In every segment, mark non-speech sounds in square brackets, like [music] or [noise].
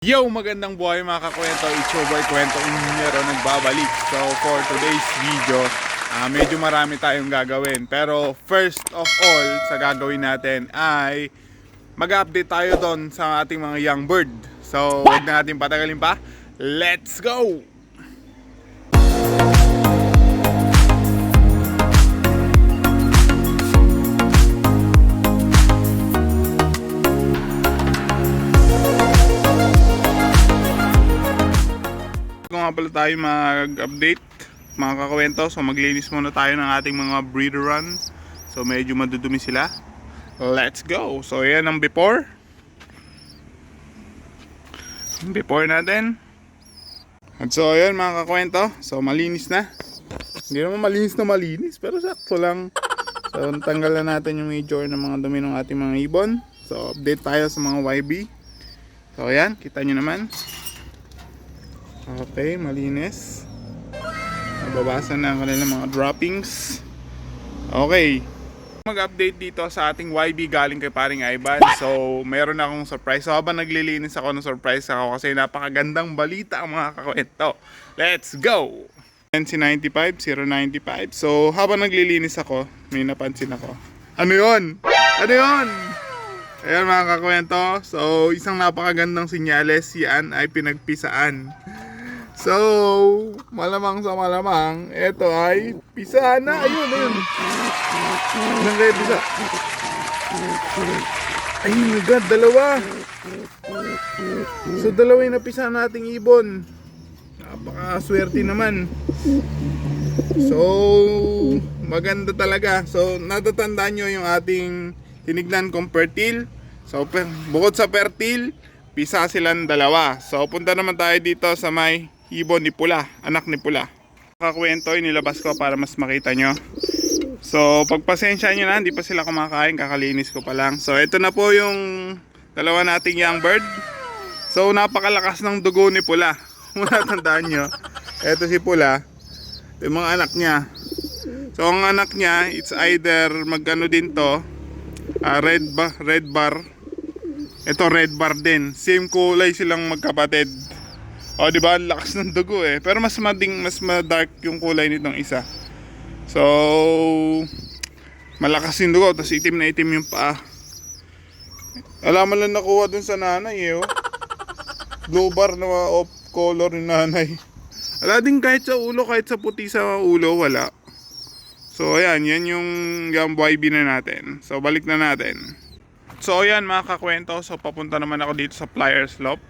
Yo, magandang buhay mga kakwento. It's your boy Kwento Ingeniero nagbabalik. So for today's video, ah, medyo marami tayong gagawin. Pero first of all, sa gagawin natin ay mag-update tayo doon sa ating mga young bird. So huwag na natin patagalin pa. Let's go! Nga pala tayo mag-update mga kakwento, so maglinis muna tayo ng ating mga breeder run. So medyo madudumi sila. Let's go! So yan ang before. Before natin. At so yan mga kakwento, so malinis na. Hindi naman malinis na malinis, pero sakto lang. So tanggal na natin yung major ng mga dumi ng ating mga ibon. So update tayo sa mga YB. So yan, kita nyo naman. Okay, malinis. Nababasan na ang kanilang mga droppings. Okay. Mag-update dito sa ating YB galing kay paring Ivan. So, meron akong surprise. So, habang naglilinis ako ng surprise ako kasi napakagandang balita ang mga kakwento. Let's go! NC95, 095. So, habang naglilinis ako, may napansin ako. Ano yon? Ano yon? Ayan mga kakwento. So, isang napakagandang sinyales yan ay pinagpisaan. So, malamang sa malamang, ito ay pisa na. Ayun, ayun. Nang kayo pisa. Ayun, agad, dalawa. So, dalawa yung napisa nating ibon. Napakaswerte naman. So, maganda talaga. So, natatandaan nyo yung ating tinignan kong fertile. So, bukod sa fertile, pisa silang dalawa. So, punta naman tayo dito sa may ibon ni Pula, anak ni Pula. Kakwento, inilabas ko para mas makita nyo. So, pagpasensya nyo na, hindi pa sila kumakain, kakalinis ko pa lang. So, ito na po yung dalawa nating young bird. So, napakalakas ng dugo ni Pula. [laughs] Kung natandaan nyo, ito si Pula, ito yung mga anak niya. So, ang anak niya, it's either magano din to, ah, red, ba, red bar. Ito, red bar din. Same kulay silang magkapatid. O, di ba? Lakas ng dugo eh. Pero mas mading, mas ma-dark yung kulay nitong isa. So, malakas yung dugo. Tapos itim na itim yung paa. Alam mo lang nakuha dun sa nanay eh. Oh. Blue bar na off color ni nanay. Wala din kahit sa ulo, kahit sa puti sa ulo, wala. So, ayan. Yan yung yung YB na natin. So, balik na natin. So, ayan mga kakwento. So, papunta naman ako dito sa Pliers Slope.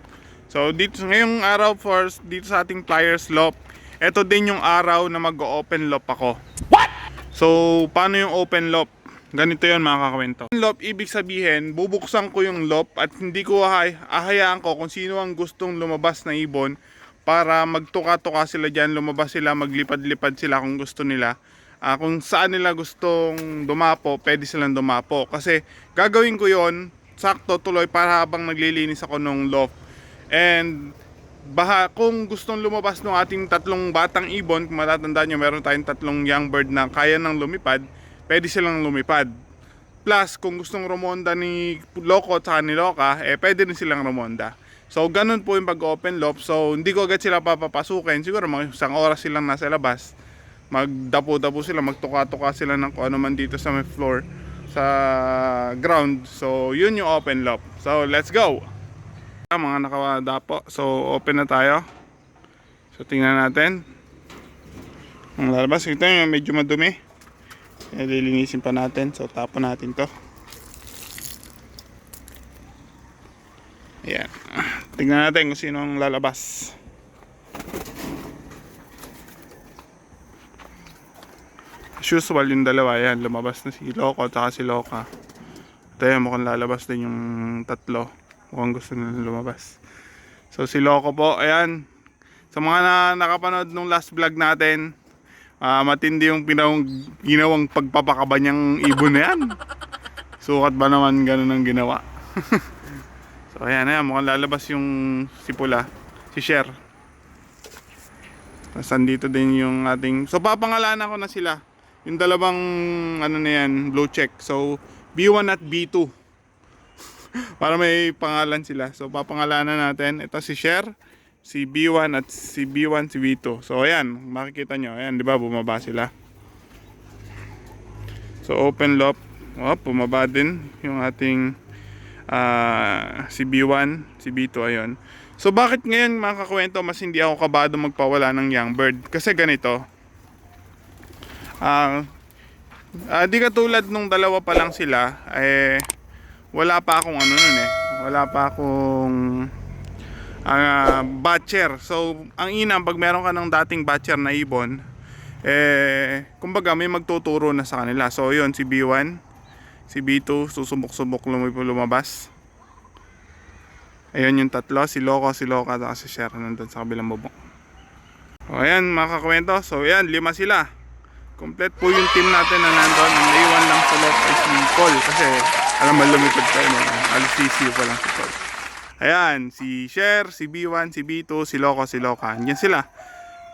So dito ngayong araw for dito sa ating plier slope, ito din yung araw na mag-open loop ako. What? So paano yung open loop? Ganito 'yon mga kakwento. Open loop ibig sabihin, bubuksan ko yung loop at hindi ko ahay, ahayaan ko kung sino ang gustong lumabas na ibon para magtuka-tuka sila diyan, lumabas sila, maglipad-lipad sila kung gusto nila. Ah, kung saan nila gustong dumapo, pwede silang dumapo. Kasi gagawin ko yon sakto tuloy para habang naglilinis ako ng loft. And baha, kung gustong lumabas ng ating tatlong batang ibon, kung matatandaan nyo, meron tayong tatlong young bird na kaya nang lumipad, pwede silang lumipad. Plus, kung gustong rumonda ni Loco at saka ni Loca, eh pwede rin silang rumonda. So, ganun po yung pag-open loop. So, hindi ko agad sila papapasukin. Siguro mga isang oras silang nasa labas. Magdapo-dapo sila, magtuka-tuka sila ng kung ano man dito sa may floor, sa ground. So, yun yung open loop. So, let's go! Ah, mga nakadapo. So, open na tayo. So, tingnan natin. Ang lalabas. Ito yung medyo madumi. Eh, lilinisin pa natin. So, tapon natin to. Ayan. Tingnan natin kung sino ang lalabas. As usual yung dalawa. Ayan, lumabas na si Loco at si Loca. Ito yan, mukhang lalabas din yung tatlo mukhang gusto nila lumabas. So si Loco po, ayan. Sa mga na nakapanood nung last vlog natin, ah, matindi yung pinawang, ginawang pagpapakaba niyang ibon na yan. Sukat ba naman ganun ang ginawa? [laughs] so ayan, ayan, mukhang lalabas yung si Pula, si Cher. Tapos andito din yung ating, so papangalanan ko na sila. Yung dalawang ano na yan, blue check. So B1 at B2. [laughs] Para may pangalan sila. So papangalanan natin. Ito si Cher, si B1 at si B1, si B2. So ayan, makikita nyo. Ayan, di ba bumaba sila. So open loop. Oh, bumaba din yung ating ah, si B1, si B2 ayun. So bakit ngayon mga kakwento mas hindi ako kabado magpawala ng young bird? Kasi ganito. Ah, ah, di katulad nung dalawa pa lang sila, eh wala pa akong ano nun eh. Wala pa akong ah, batcher. So ang ina pag meron ka ng dating batcher na ibon, eh kumbaga may magtuturo na sa kanila. So yun si B1, si B2 susubok-subok lumabas. Ayun yung tatlo, si Loco, si Loca, at si Sher nandun sa kabilang bubong. O ayan mga kakwento, so ayan, lima sila. Complete po yung team natin na nandun. Ang naiwan lang sa ay si Cole kasi alam mo lumipad tayo mo. Alis pa lang. Ayan, si Sher, si B1, si B2, si Loco, si Loca. Andyan sila.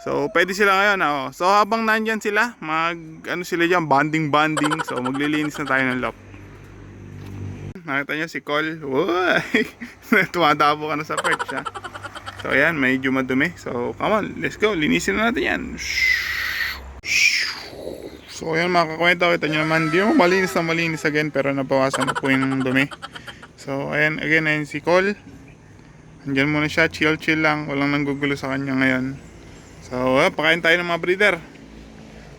So, pwede sila ngayon. ah, Oh. So, habang nandyan sila, mag, ano sila dyan, banding-banding. So, maglilinis na tayo ng loft. Nakita niyo si Cole. Uy! [laughs] Tumatabo ka na sa perch, ha? So, ayan, medyo madumi. So, come on, let's go. Linisin na natin yan. So, ayan mga kakwento. Kita nyo naman, di mo malinis na malinis again, pero nabawasan na po yung dumi. So, ayan, again, ayan si Cole. Andyan muna siya, chill-chill lang. Walang nanggugulo sa kanya ngayon. So, uh, pakain tayo ng mga breeder.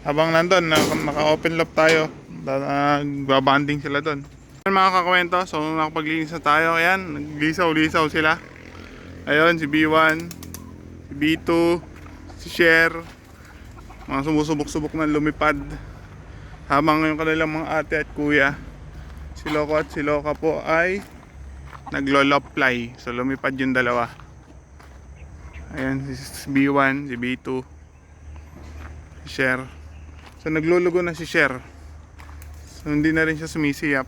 Habang nandun, naka- naka-open loop tayo. Nagbabanding sila doon. Ayan mga kakwento, so nakapaglinis na tayo. Ayan, naglisaw-lisaw sila. Ayun, si B1, si B2, si Cher. Mga sumusubok-subok na lumipad. Habang yung kanilang mga ate at kuya. Si Loco at si Loca po ay naglolopfly. So lumipad yung dalawa. Ayan, si B1, si B2, si Cher. So naglulugo na si Cher. So hindi na rin siya sumisiyap.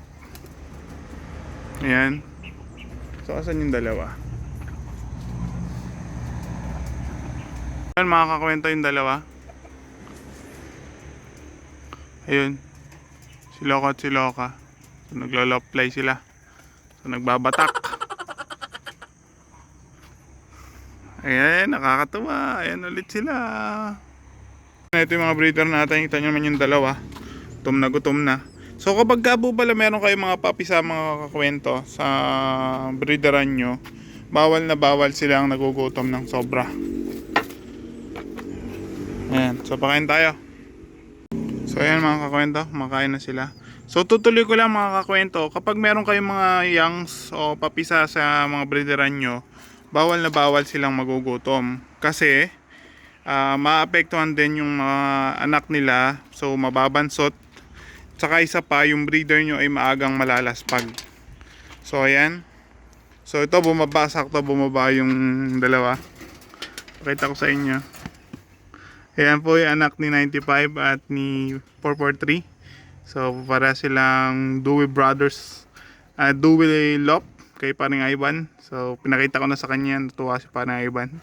Ayan. So asan yung dalawa? Ayan mga kakwento yung dalawa. Ayun. Si Loka at si Loka. So naglo-play sila. So nagbabatak. Ayan, nakakatuwa. Ayan ulit sila. Ito yung mga breeder natin. Kita nyo naman yung dalawa. Gutom na gutom na. So kapag ka po pala meron kayong mga papi sa mga kakwento sa breederan nyo, bawal na bawal silang nagugutom ng sobra. Ayan, so pakain tayo. So ayan mga kakwento, makain na sila. So tutuloy ko lang mga kakwento, kapag meron kayong mga youngs o papisa sa mga breederan nyo, bawal na bawal silang magugutom. Kasi ah, maapektuhan din yung mga anak nila, so mababansot. Tsaka isa pa, yung breeder nyo ay maagang malalaspag. So ayan. So ito bumaba, sakto bumaba yung dalawa. Pakita ko sa inyo. Ayan po yung anak ni 95 at ni 443. So para silang Dewey Brothers. Uh, Dewey Lop kay paring Ivan. So pinakita ko na sa kanya, natuwa si paring Ivan.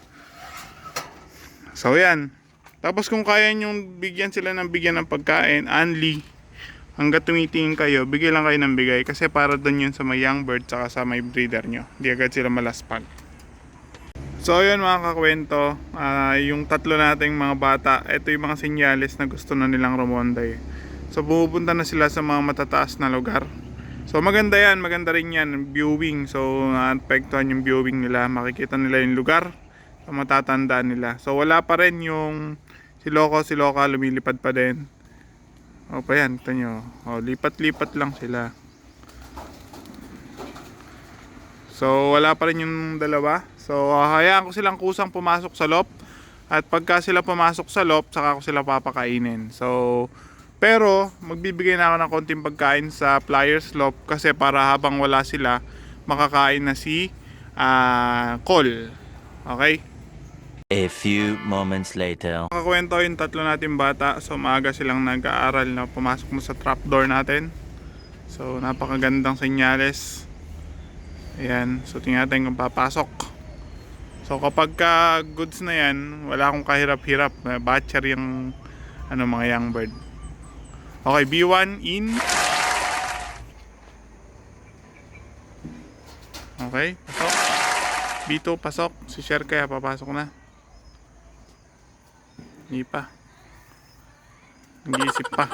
So yan. Tapos kung kaya nyong bigyan sila ng bigyan ng pagkain, only hanggat tumitingin kayo, bigay lang kayo ng bigay kasi para doon yun sa may young bird saka sa may breeder nyo. Hindi agad sila malaspag. So yun mga kakwento, ah, yung tatlo nating mga bata, ito yung mga senyales na gusto na nilang rumonday. So pupunta na sila sa mga matataas na lugar. So maganda yan, maganda rin yan, viewing. So naapektuhan yung viewing nila, makikita nila yung lugar, sa matatandaan nila. So wala pa rin yung si Loco, si Loca lumilipad pa din. O pa yan, ito nyo. O, lipat-lipat lang sila. So, wala pa rin yung dalawa. So, hayaan ko silang kusang pumasok sa loob. At pagka sila pumasok sa loob, saka ko sila papakainin. So, pero, magbibigay na ako ng konting pagkain sa flyers loop kasi para habang wala sila, makakain na si ah Cole. Okay? A few moments later. Makakwento yung tatlo natin bata. So maaga silang nag-aaral na pumasok mo sa trapdoor natin. So napakagandang senyales. Ayan. So tingnan natin kung papasok. So kapag ka goods na yan, wala akong kahirap-hirap. Batcher yung ano, mga young bird. Okay, B1 in. Okay, pasok. B2, pasok. Si Sher kaya papasok na. Hindi pa. Nag-iisip pa.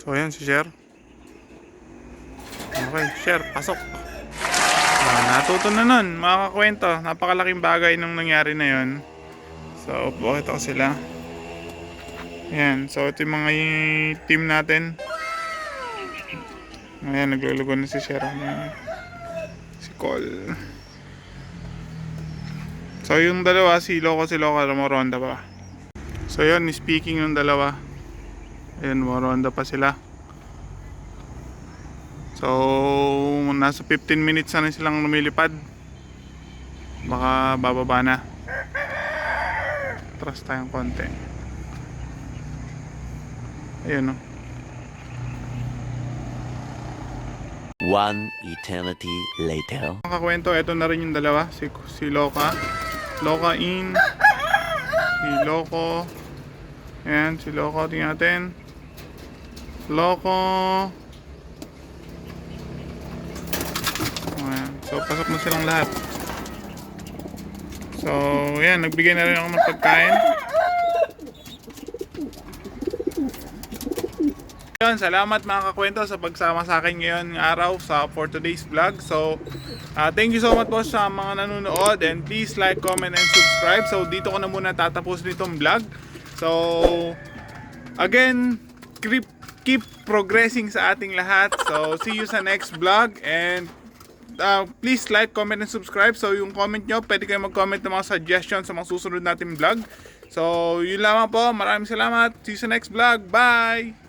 So, ayan si Sher. Okay, Sher, pasok. Ah, natuto na nun, mga kakwento. Napakalaking bagay nung nangyari na yon. So, bakit ako sila? Ayan, so ito yung mga team natin. Ayan, naglulugo na si Sher. Ayan. Si Cole. So, yung dalawa, si Loco, si Loco, alam mo, ronda pa. So, yun, speaking yung dalawa. Ayan, mo, ronda pa sila. So, nasa 15 minutes na, silang lumilipad. Baka bababa na. Trust tayong konti. Ayun, no. One eternity later. Mga kakwento, eto na rin yung dalawa. Si, si Loka. Loka in. Si Loco. Ayan, si Loco. Tingnan natin. Loco. Ayan. So, pasok na silang lahat. So, ayan. Nagbigay na rin ako ng pagkain. Yun, salamat mga kakwento sa pagsama sa akin ngayon ng araw sa for today's vlog. So, ah, thank you so much po sa mga nanonood and please like, comment, and subscribe. So, dito ko na muna tatapos nitong vlog. So, again, keep, keep progressing sa ating lahat. So, see you sa next vlog and uh, please like, comment, and subscribe. So, yung comment nyo, pwede kayo mag-comment ng mga suggestions sa mga susunod nating vlog. So, yun lamang po. Maraming salamat. See you sa next vlog. Bye!